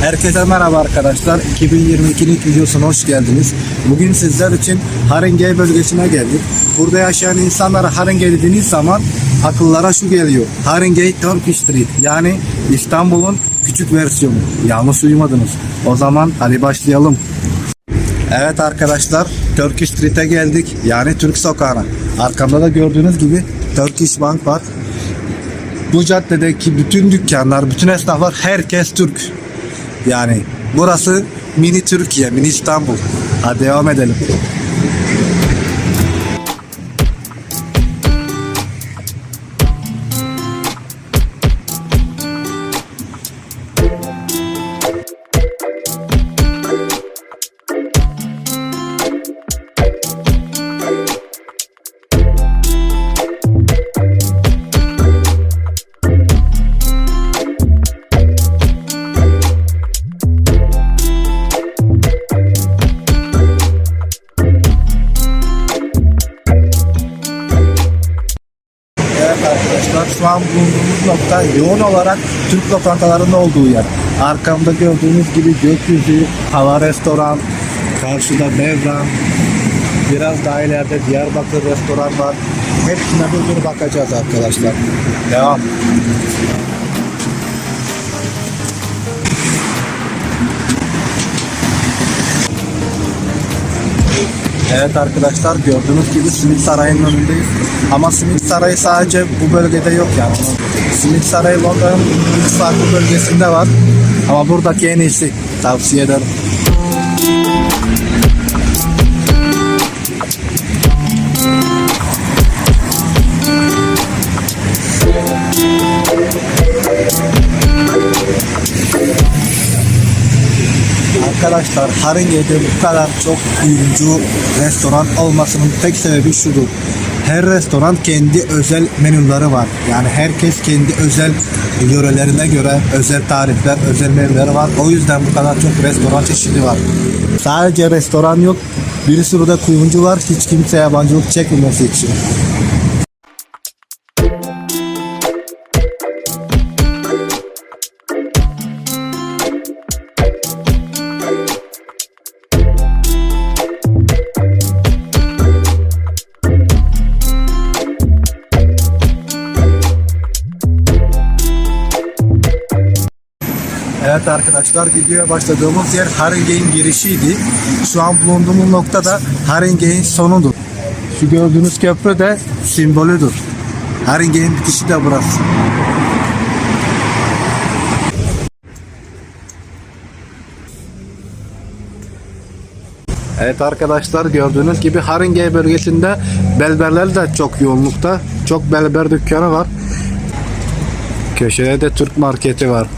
Herkese merhaba arkadaşlar. 2022'nin ilk videosuna hoş geldiniz. Bugün sizler için Haringey bölgesine geldik. Burada yaşayan insanlara Haringey dediğiniz zaman akıllara şu geliyor. Haringey Turkish Street yani İstanbul'un küçük versiyonu. Yanlış duymadınız. O zaman hadi başlayalım. Evet arkadaşlar Turkish Street'e geldik. Yani Türk sokağına. Arkamda da gördüğünüz gibi Turkish Bank var. Bu caddedeki bütün dükkanlar, bütün esnaflar herkes Türk. Yani burası mini Türkiye, mini İstanbul. Hadi devam edelim. An bulunduğumuz nokta yoğun olarak Türk lokantalarının olduğu yer. Arkamda gördüğünüz gibi gökyüzü, hava restoran, karşıda Mevran, biraz daha ileride Diyarbakır restoran var. Hepsine bir bir bakacağız arkadaşlar. Devam. Evet arkadaşlar gördüğünüz gibi Simit Sarayı'nın önündeyiz. Ama Simit Sarayı sadece bu bölgede yok yani. Simit Sarayı Londra'nın farklı bölgesinde var. Ama buradaki en iyisi. Tavsiye ederim. Arkadaşlar Haringey'de bu kadar çok kuyumcu restoran olmasının tek sebebi şudur. Her restoran kendi özel menüleri var. Yani herkes kendi özel yörelerine göre özel tarifler, özel menüleri var. O yüzden bu kadar çok restoran çeşidi var. Sadece restoran yok. Bir sürü de kuyumcu var. Hiç kimse yabancılık çekmemesi için. Evet arkadaşlar videoya başladığımız yer Haringey'in girişiydi. Şu an bulunduğumuz nokta da Haringey'in sonudur. Şu gördüğünüz köprü de simbolüdür. Haringey'in bitişi de burası. Evet arkadaşlar gördüğünüz gibi Haringey bölgesinde belberler de çok yoğunlukta. Çok belber dükkanı var. Köşede de Türk marketi var.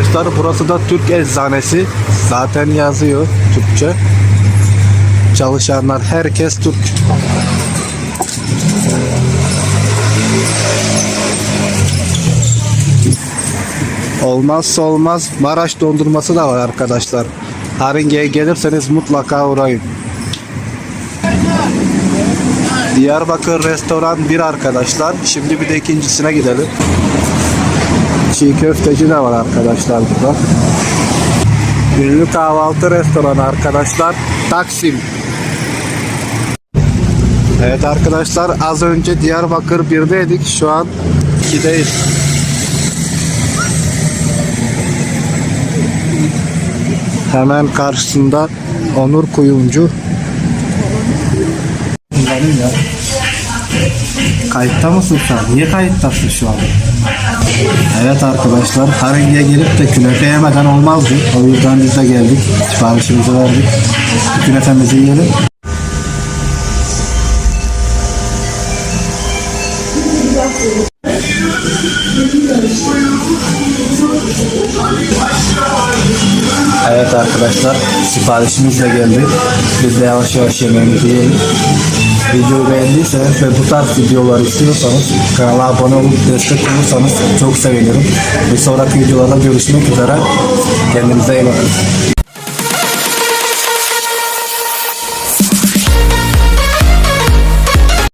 Arkadaşlar burası da Türk eczanesi. Zaten yazıyor Türkçe. Çalışanlar herkes Türk. Olmazsa olmaz Maraş dondurması da var arkadaşlar. Haringey'e gelirseniz mutlaka uğrayın. Diyarbakır restoran bir arkadaşlar. Şimdi bir de ikincisine gidelim. Çiğ köfteci de var arkadaşlar burada. Ünlü kahvaltı restoranı arkadaşlar. Taksim. Evet arkadaşlar az önce Diyarbakır 1'deydik. Şu an 2'deyiz. Hemen karşısında Onur Kuyumcu. ya. Kayıtta mısın sen? Niye kayıttasın şu an? Evet arkadaşlar Haringey'e gelip de künefe yemeden olmazdı. O yüzden biz de geldik. Siparişimizi verdik. Künefemizi yiyelim. Evet arkadaşlar siparişimiz de geldi. Biz de yavaş yavaş yemeğimizi yiyelim. Videoyu beğendiyseniz ve bu tarz videolar istiyorsanız kanala abone olup destek olursanız çok sevinirim. Bir sonraki videolarda görüşmek üzere. Kendinize iyi bakın.